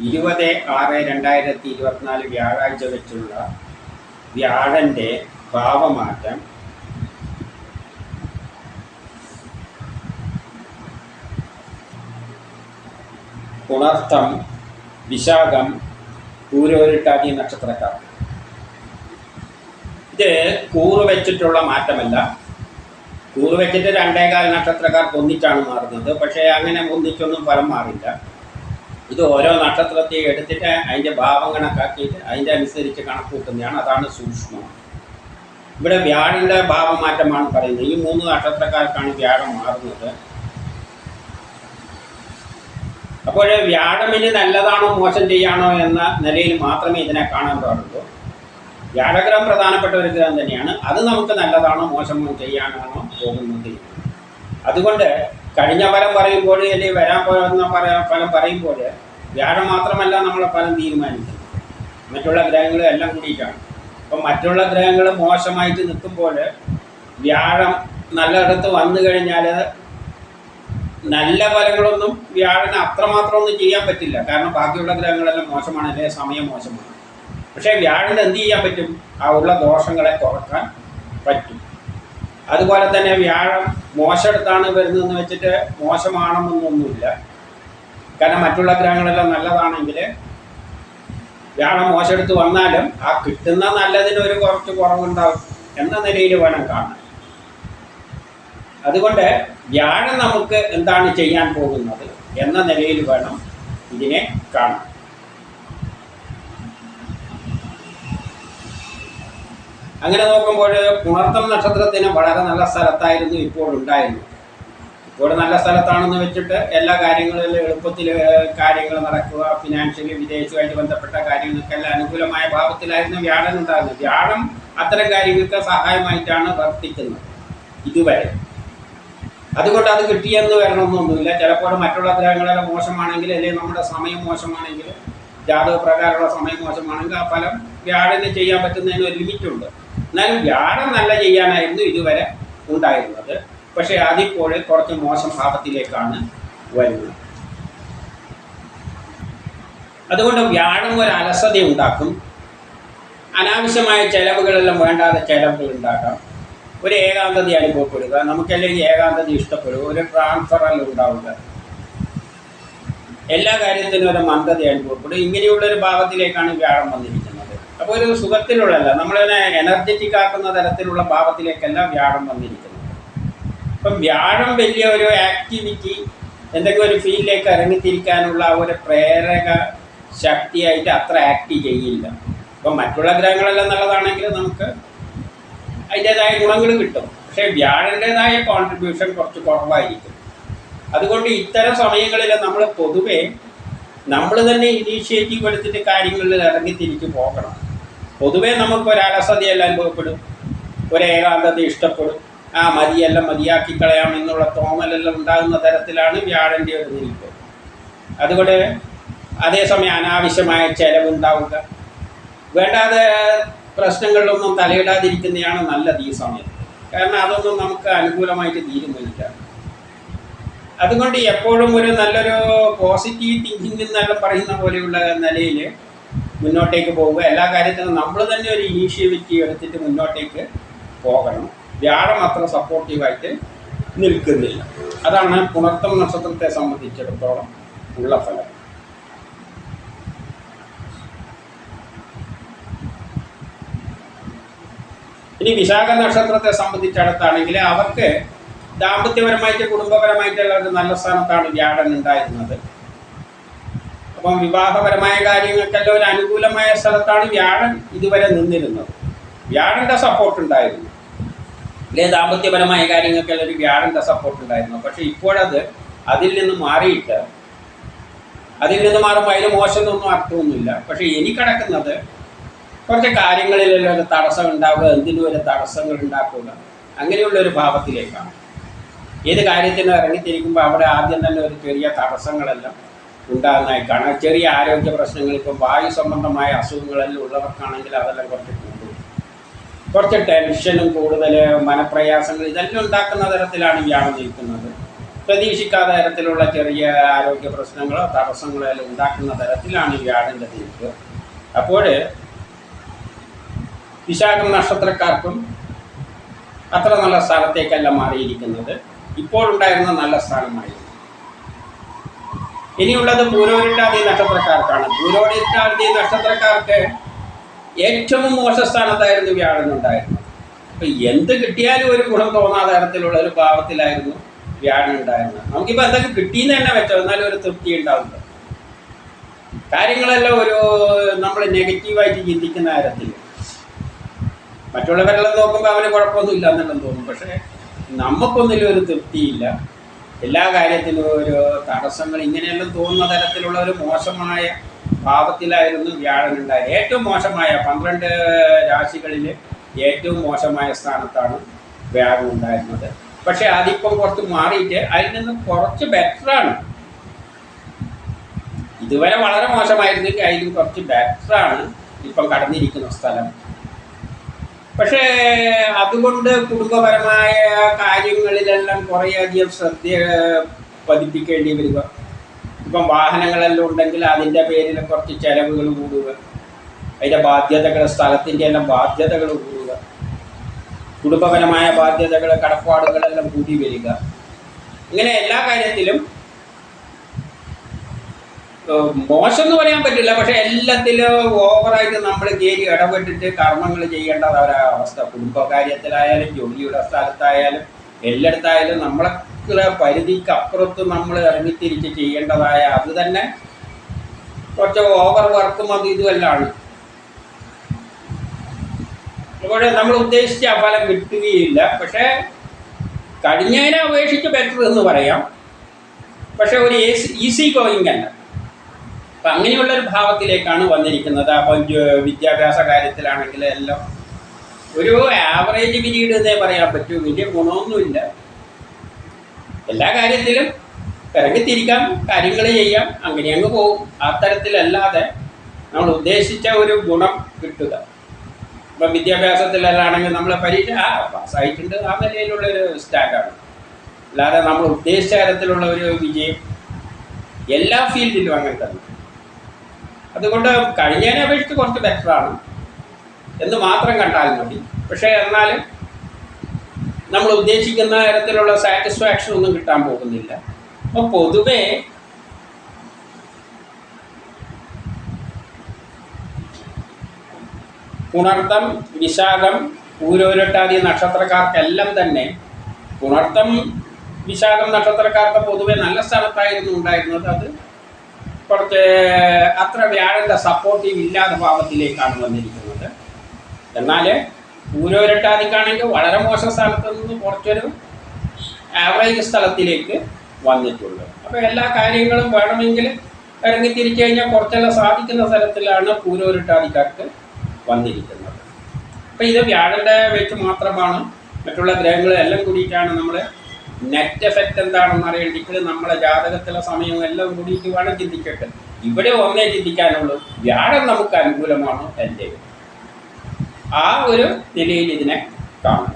ഇരുപത് ആറ് രണ്ടായിരത്തി ഇരുപത്തിനാല് വ്യാഴാഴ്ച വെച്ചുള്ള വ്യാഴന്റെ ഭാവമാറ്റം പുണർത്തം വിശാഖം പൂരോരിട്ടാതി നക്ഷത്രക്കാർ. ഇത് കൂറ് വെച്ചിട്ടുള്ള മാറ്റമല്ല. കൂറ് വെച്ചിട്ട് രണ്ടേകാൽ നക്ഷത്രക്കാർക്ക് ഒന്നിച്ചാണ് മാറുന്നത്. പക്ഷേ അങ്ങനെ ഒന്നിച്ചൊന്നും ഫലം മാറില്ല ഇത് ഓരോ നക്ഷത്രത്തെ എടുത്തിട്ട് അതിന്റെ ഭാവം കണക്കാക്കിയിട്ട് അതിന്റെ അനുസരിച്ച് കണക്ക് കൂട്ടുന്നതാണ് അതാണ് സൂക്ഷ്മം. ഇവിടെ വ്യാഴന്റെ ഭാവമാറ്റമാണ് പറയുന്നത്. ഈ മൂന്ന് നക്ഷത്രക്കാർക്കാണ് വ്യാഴം മാറുന്നത്. അപ്പോൾ വ്യാഴമിന് നല്ലതാണോ മോശം ചെയ്യാണോ എന്ന നിലയിൽ മാത്രമേ ഇതിനെ കാണാൻ പാടുള്ളൂ. വ്യാഴഗ്രഹം പ്രധാനപ്പെട്ട ഒരു ഗ്രഹം തന്നെയാണ്. അത് നമുക്ക് നല്ലതാണോ മോശമോ ചെയ്യാനാണോ പോകുന്നത്. അതുകൊണ്ട് കഴിഞ്ഞ ഫലം പറയുമ്പോൾ അല്ലെങ്കിൽ വരാൻ പോകുന്ന ഫലം പറയുമ്പോൾ വ്യാഴം മാത്രമല്ല നമ്മളെ ഫലം തീരുമാനിക്കുന്നത്. മറ്റുള്ള ഗ്രഹങ്ങളും എല്ലാം കൂടിയിട്ടാണ്. അപ്പം മറ്റുള്ള ഗ്രഹങ്ങൾ മോശമായിട്ട് നിൽക്കുമ്പോൾ വ്യാഴം നല്ലയിടത്ത് വന്നു കഴിഞ്ഞാൽ നല്ല ഫലങ്ങളൊന്നും വ്യാഴന് അത്രമാത്രം ഒന്നും ചെയ്യാൻ പറ്റില്ല. കാരണം ബാക്കിയുള്ള ഗ്രഹങ്ങളെല്ലാം മോശമാണ് അല്ലെങ്കിൽ സമയം മോശമാണ്. പക്ഷേ വ്യാഴന് എന്ത് ചെയ്യാൻ പറ്റും? ആ ഉള്ള ദോഷങ്ങളെ കുറയ്ക്കാൻ പറ്റും. അതുപോലെ തന്നെ വ്യാഴം മോശമെടുത്താണ് വരുന്നതെന്ന് വെച്ചിട്ട് മോശമാണെന്നൊന്നുമില്ല. കാരണം മറ്റുള്ള ഗ്രഹങ്ങളെല്ലാം നല്ലതാണെങ്കിൽ വ്യാഴം മോശമെടുത്ത് വന്നാലും ആ കിട്ടുന്ന നല്ലതിന് ഒരു കുറച്ച് കുറവുണ്ടാവും എന്ന നിലയിൽ വേണം കാണാൻ. അതുകൊണ്ട് വ്യാഴം നമുക്ക് എന്താണ് ചെയ്യാൻ പോകുന്നത് എന്ന നിലയിൽ വേണം ഇതിനെ കാണാൻ. അങ്ങനെ നോക്കുമ്പോൾ പുണർത്തം നക്ഷത്രത്തിന് വളരെ നല്ല സ്ഥലത്തായിരുന്നു ഇപ്പോൾ ഉണ്ടായിരുന്നു ഇപ്പോൾ നല്ല സ്ഥലത്താണെന്ന് വെച്ചിട്ട് എല്ലാ കാര്യങ്ങളിലും എളുപ്പത്തിൽ കാര്യങ്ങൾ നടക്കുക ഫിനാൻഷ്യലി വിദേശവുമായിട്ട് ബന്ധപ്പെട്ട കാര്യങ്ങൾക്കെല്ലാം അനുകൂലമായ ഭാവത്തിലായിരുന്നു വ്യാഴം ഉണ്ടാകുന്നത്. വ്യാഴം അത്തരം കാര്യങ്ങൾക്ക് സഹായമായിട്ടാണ് വർത്തിക്കുന്നത് ഇതുവരെ. അതുകൊണ്ട് അത് കിട്ടിയെന്ന് വരണമെന്നൊന്നുമില്ല. ചിലപ്പോൾ മറ്റുള്ള ഗ്രഹങ്ങളെല്ലാം മോശമാണെങ്കിൽ അല്ലെങ്കിൽ നമ്മുടെ സമയം മോശമാണെങ്കിൽ ജാതക പ്രകാരമുള്ള സമയം മോശമാണെങ്കിൽ ആ ഫലം വ്യാഴന് ചെയ്യാൻ പറ്റുന്നതിന് ഒരു ലിമിറ്റുണ്ട്. എന്നാലും വ്യാഴം നല്ല ചെയ്യാനായിരുന്നു ഇതുവരെ ഉണ്ടായിരുന്നത്. പക്ഷേ അതിപ്പോൾ കുറച്ച് മോശം ഭാവത്തിലേക്കാണ് വരുന്നത്. അതുകൊണ്ട് വ്യാഴം ഒരു അലസത ഉണ്ടാക്കും. അനാവശ്യമായ ചെലവുകളെല്ലാം വേണ്ടാതെ ചെലവുകൾ ഉണ്ടാക്കാം. ഒരു ഏകാന്തത അനുഭവപ്പെടുക. നമുക്കല്ലെങ്കിൽ ഏകാന്തത ഇഷ്ടപ്പെടുക. ഒരു ട്രാൻസ്ഫറൽ ഉണ്ടാവുക. എല്ലാ കാര്യത്തിനും ഒരു മന്ദത അനുഭവപ്പെടും ഇങ്ങനെയുള്ള ഒരു ഭാവത്തിലേക്കാണ് വ്യാഴം വന്നിരിക്കുന്നത്. അപ്പോൾ ഒരു സുഖത്തിലുള്ളല്ല നമ്മളതിനെ എനർജറ്റിക് ആക്കുന്ന തരത്തിലുള്ള ഭാവത്തിലേക്കല്ല വ്യാഴം വന്നിരിക്കുന്നത് അപ്പം വ്യാഴം വലിയ ഒരു ആക്ടിവിറ്റി എന്തെങ്കിലും ഒരു ഫീൽഡിലേക്ക് ഇറങ്ങിത്തിരിക്കാനുള്ള ഒരു പ്രേരക ശക്തിയായിട്ട് അത്ര ആക്ട് ചെയ്യില്ല. അപ്പം മറ്റുള്ള ഗ്രഹങ്ങളെല്ലാം നല്ലതാണെങ്കിൽ നമുക്ക് അതിന്റെതായ ഗുണങ്ങൾ കിട്ടും. പക്ഷേ വ്യാഴന്റെതായ കോൺട്രിബ്യൂഷൻ കുറച്ച് കുറവായിരിക്കും. അതുകൊണ്ട് ഇത്തരം സമയങ്ങളിൽ നമ്മൾ പൊതുവേ നമ്മൾ തന്നെ ഇനീഷ്യേറ്റീവ് എടുത്തിട്ട് കാര്യങ്ങളിൽ ഇറങ്ങിത്തിരിച്ച് പോകണം. പൊതുവേ നമുക്ക് ഒരു അലസതയെല്ലാം അനുഭവപ്പെടും. ഒരു ഏകാന്തത ഇഷ്ടപ്പെടും. ആ മതിയെല്ലാം മതിയാക്കി കളയാം എന്നുള്ള തോന്നലെല്ലാം ഉണ്ടാകുന്ന തരത്തിലാണ് വ്യാഴന്റെ ഒരു നിൽപ്പ് അതുകൊണ്ട് അതേസമയം അനാവശ്യമായ ചെലവുണ്ടാവുക. വേണ്ടാതെ പ്രശ്നങ്ങളിലൊന്നും തലയിടാതിരിക്കുന്നതാണ് നല്ലത് ഈ സമയത്ത് കാരണം അതൊന്നും നമുക്ക് അനുകൂലമായിട്ട് തീരുമാനിക്കാം അതുകൊണ്ട് എപ്പോഴും ഒരു നല്ലൊരു പോസിറ്റീവ് തിങ്കിങ് എന്നെല്ലാം പറയുന്ന പോലെയുള്ള നിലയിൽ മുന്നോട്ടേക്ക് പോവുക എല്ലാ കാര്യത്തിനും നമ്മൾ തന്നെ ഒരു ഇനീഷ്യേറ്റീവ് എടുത്തിട്ട് മുന്നോട്ടേക്ക് പോകണം. വ്യാഴം അത്ര സപ്പോർട്ടീവായിട്ട് നിൽക്കുന്നില്ല. അതാണ് പുണർത്തം നക്ഷത്രത്തെ സംബന്ധിച്ചിടത്തോളം ഉള്ള ഫലം. ഇനി വിശാഖ നക്ഷത്രത്തെ സംബന്ധിച്ചിടത്താണെങ്കിൽ അവർക്ക് ദാമ്പത്യപരമായിട്ട് കുടുംബപരമായിട്ടുള്ള ഒരു നല്ല സ്ഥാനത്താണ് വ്യാഴൻ ഉണ്ടായിരുന്നത്. അപ്പം വിവാഹപരമായ കാര്യങ്ങൾക്കെല്ലാം ഒരു അനുകൂലമായ സ്ഥലത്താണ് വ്യാഴൻ ഇതുവരെ നിന്നിരുന്നത്. വ്യാഴന്റെ സപ്പോർട്ട് ഉണ്ടായിരുന്നു. അല്ലെ ദാമ്പത്യപരമായ കാര്യങ്ങൾക്കെല്ലാം ഒരു വ്യാഴന്റെ സപ്പോർട്ട് ഉണ്ടായിരുന്നു. പക്ഷെ ഇപ്പോഴത് അതിൽ നിന്ന് മാറിയിട്ട് അതിൽ നിന്ന് മാറുമ്പോൾ അതിന് മോശമൊന്നും അർത്ഥമൊന്നുമില്ല. പക്ഷെ ഇനി കിടക്കുന്നത് കുറച്ച് കാര്യങ്ങളിലെല്ലാം ഒരു തടസ്സം ഉണ്ടാവുക എന്തിനും ഒരു തടസ്സങ്ങൾ ഉണ്ടാക്കുക അങ്ങനെയുള്ള ഒരു ഭാവത്തിലേക്കാണ്. ഏത് കാര്യത്തിനും ഇറങ്ങിത്തിരിക്കുമ്പോൾ അവിടെ ആദ്യം തന്നെ ഒരു ചെറിയ തടസ്സങ്ങളെല്ലാം ഉണ്ടാകുന്നതായി കാരണം ചെറിയ ആരോഗ്യ പ്രശ്നങ്ങൾ ഇപ്പം വായു സംബന്ധമായ അസുഖങ്ങളെല്ലാം ഉള്ളവർക്കാണെങ്കിൽ അതെല്ലാം കുറച്ച് കൂടും. കുറച്ച് ടെൻഷനും കൂടുതൽ മനപ്രയാസങ്ങൾ ഇതെല്ലാം ഉണ്ടാക്കുന്ന തരത്തിലാണ് വ്യാഴം നിൽക്കുന്നത്. പ്രതീക്ഷിക്കാത്ത തരത്തിലുള്ള ചെറിയ ആരോഗ്യ പ്രശ്നങ്ങളോ തടസ്സങ്ങളോ എല്ലാം ഉണ്ടാക്കുന്ന തരത്തിലാണ് വ്യാഴന്റെ തീർപ്പ് അപ്പോൾ വിശാഖം നക്ഷത്രക്കാർക്കും അത്ര നല്ല സ്ഥലത്തേക്കല്ല മാറിയിരിക്കുന്നത്. ഇപ്പോഴുണ്ടായിരുന്ന നല്ല സ്ഥാനമായിരുന്നു. ഇനിയുള്ളത് പൂരോരിട്ടാതി നക്ഷത്രക്കാർക്കാണ്. പൂരോരിട്ടാതി നക്ഷത്രക്കാർക്ക് ഏറ്റവും മോശ സ്ഥാനത്തായിരുന്നു വ്യാഴം ഉണ്ടായിരുന്നത്. അപ്പൊ എന്ത് കിട്ടിയാലും ഒരു ഗുണം തോന്നാത്ത തരത്തിലുള്ള ഒരു ഭാവത്തിലായിരുന്നു വ്യാഴം ഉണ്ടായിരുന്നത്. നമുക്കിപ്പോൾ എന്തൊക്കെ കിട്ടിയെന്ന് തന്നെ വെച്ചോ എന്നാലും ഒരു തൃപ്തി ഉണ്ടാവില്ല കാര്യങ്ങളെല്ലാം ഒരു നമ്മൾ നെഗറ്റീവായിട്ട് ചിന്തിക്കുന്ന തരത്തിൽ. മറ്റുള്ളവരെല്ലാം നോക്കുമ്പോൾ അവന് കുഴപ്പമൊന്നുമില്ല എന്നെല്ലാം തോന്നും. പക്ഷേ നമുക്കൊന്നിലും ഒരു തൃപ്തിയില്ല. എല്ലാ കാര്യത്തിലും ഒരു തടസ്സങ്ങൾ ഇങ്ങനെയെല്ലാം തോന്നുന്ന തരത്തിലുള്ള ഒരു മോശമായ ഭാവത്തിലായിരുന്നു വ്യാഴനുണ്ടായത് ഏറ്റവും മോശമായ പന്ത്രണ്ട് രാശികളിൽ ഏറ്റവും മോശമായ സ്ഥാനത്താണ് വ്യാഴം ഉണ്ടായിരുന്നത്. പക്ഷേ അതിപ്പം കുറച്ച് മാറിയിട്ട് അതിൽ നിന്ന് കുറച്ച് ബെറ്ററാണ് ഇതുവരെ വളരെ മോശമായിരുന്നെങ്കിൽ അതിലും കുറച്ച് ബെറ്ററാണ് ഇപ്പം കടന്നിരിക്കുന്ന സ്ഥലം. പക്ഷേ അതുകൊണ്ട് കുടുംബപരമായ കാര്യങ്ങളിലെല്ലാം കുറേയധികം ശ്രദ്ധ പതിപ്പിക്കേണ്ടി വരിക. ഇപ്പം വാഹനങ്ങളെല്ലാം ഉണ്ടെങ്കിൽ അതിന്റെ പേരിൽ കുറച്ച് ചിലവുകൾ കൂടുക. അതിന്റെ ബാധ്യതകൾ സ്ഥലത്തിന്റെ എല്ലാം ബാധ്യതകൾ കൂടുക. കുടുംബപരമായ ബാധ്യതകൾ കടപ്പാടുകളെല്ലാം കൂടി വരിക. ഇങ്ങനെ എല്ലാ കാര്യത്തിലും മോശം എന്ന് പറയാൻ പറ്റില്ല. പക്ഷെ എല്ലാത്തിലും ഓവറായിട്ട് നമ്മൾ കയറി ഇടപെട്ടിട്ട് കർമ്മങ്ങൾ ചെയ്യേണ്ട ഒരവസ്ഥ കുടുംബകാര്യത്തിലായാലും ജോലിയുടെ സ്ഥലത്തായാലും എല്ലായിടത്തായാലും നമ്മളെ പരിധിക്ക് അപ്പുറത്ത് നമ്മൾ ഇറങ്ങിത്തിരിച്ച് ചെയ്യേണ്ടതായ അത് തന്നെ കുറച്ച് ഓവർ വർക്കും അത് ഇതുമല്ലാണ് അതുപോലെ നമ്മൾ ഉദ്ദേശിച്ച ആ ഫലം കിട്ടുകയില്ല. പക്ഷേ കഴിഞ്ഞതിനെ അപേക്ഷിച്ച് ബെറ്റർ എന്ന് പറയാം. പക്ഷെ ഒരു ഈസി ഗോയിങ് അല്ല. അപ്പം അങ്ങനെയുള്ള ഒരു ഭാവത്തിലേക്കാണ് വന്നിരിക്കുന്നത്. അപ്പം വിദ്യാഭ്യാസ കാര്യത്തിലാണെങ്കിൽ എല്ലാം ഒരു ആവറേജ് പിരീഡ് എന്നേ പറയാൻ പറ്റൂ. വലിയ ഗുണമൊന്നുമില്ല. എല്ലാ കാര്യത്തിലും ഇറങ്ങിത്തിരിക്കാം കാര്യങ്ങൾ ചെയ്യാം അങ്ങനെ അങ്ങ് പോകും. തരത്തിലല്ലാതെ നമ്മൾ ഉദ്ദേശിച്ച ഒരു ഗുണം കിട്ടുക. ഇപ്പം വിദ്യാഭ്യാസത്തിലല്ലാണെങ്കിൽ നമ്മളെ പരീക്ഷ ആ പാസ്സായിട്ടുണ്ട് ആ നിലയിലുള്ള ഒരു സ്റ്റാൻഡാണ്. അല്ലാതെ നമ്മൾ ഉദ്ദേശിച്ച തരത്തിലുള്ള ഒരു വിജയം എല്ലാ ഫീൽഡിലും അങ്ങനെ തന്നെ അതുകൊണ്ട് കഴിഞ്ഞതിനെ അപേക്ഷിച്ച് കുറച്ച് ബെറ്ററാണ് എന്ന് മാത്രം കണ്ടാൽ മതി. പക്ഷേ എന്നാലും നമ്മൾ ഉദ്ദേശിക്കുന്ന തരത്തിലുള്ള സാറ്റിസ്ഫാക്ഷൻ ഒന്നും കിട്ടാൻ പോകുന്നില്ല. അപ്പോൾ പൊതുവേ പുണർത്തം വിശാഖം ഊരോരട്ടാദി നക്ഷത്രക്കാർക്കെല്ലാം തന്നെ പുണർത്തം വിശാഖം നക്ഷത്രക്കാർക്ക് പൊതുവെ നല്ല സ്ഥലത്തായിരുന്നു ഉണ്ടായിരുന്നത്. അത് കുറച്ച് അത്ര വ്യാഴന്റെ സപ്പോർട്ടീവ് ഇല്ലാത്ത ഭാവത്തിലേക്കാണ് വന്നിരിക്കുന്നത്. എന്നാൽ പൂരോരട്ടാതിക്കാണെങ്കിൽ വളരെ മോശം സ്ഥലത്ത് നിന്ന് കുറച്ചൊരു ആവറേജ് സ്ഥലത്തിലേക്ക് വന്നിട്ടുള്ളൂ അപ്പോൾ എല്ലാ കാര്യങ്ങളും വേണമെങ്കിൽ ഇറങ്ങി തിരിച്ചു കഴിഞ്ഞാൽ കുറച്ചെല്ലാം സാധിക്കുന്ന സ്ഥലത്തിലാണ് പൂരോരട്ടാതിക്കാർക്ക് വന്നിരിക്കുന്നത്. അപ്പോൾ ഇത് വ്യാഴന്റെ വെച്ച് മാത്രമാണ് മറ്റുള്ള ഗ്രഹങ്ങളെല്ലാം കൂടിയിട്ടാണ് നമ്മൾ നെറ്റ് എഫക്റ്റ് എന്താണെന്ന് അറിയേണ്ടിട്ട് നമ്മളെ ജാതകത്തിലെ സമയം എല്ലാം കൂടിയിട്ട് വേണം ചിന്തിക്കട്ടെ ഇവിടെ ഒന്നേ ചിന്തിക്കാനുള്ളൂ. വ്യാഴം നമുക്ക് അനുകൂലമാണ് എന്റെ ആ ഒരു നിലയിൽ ഇതിനെ കാണും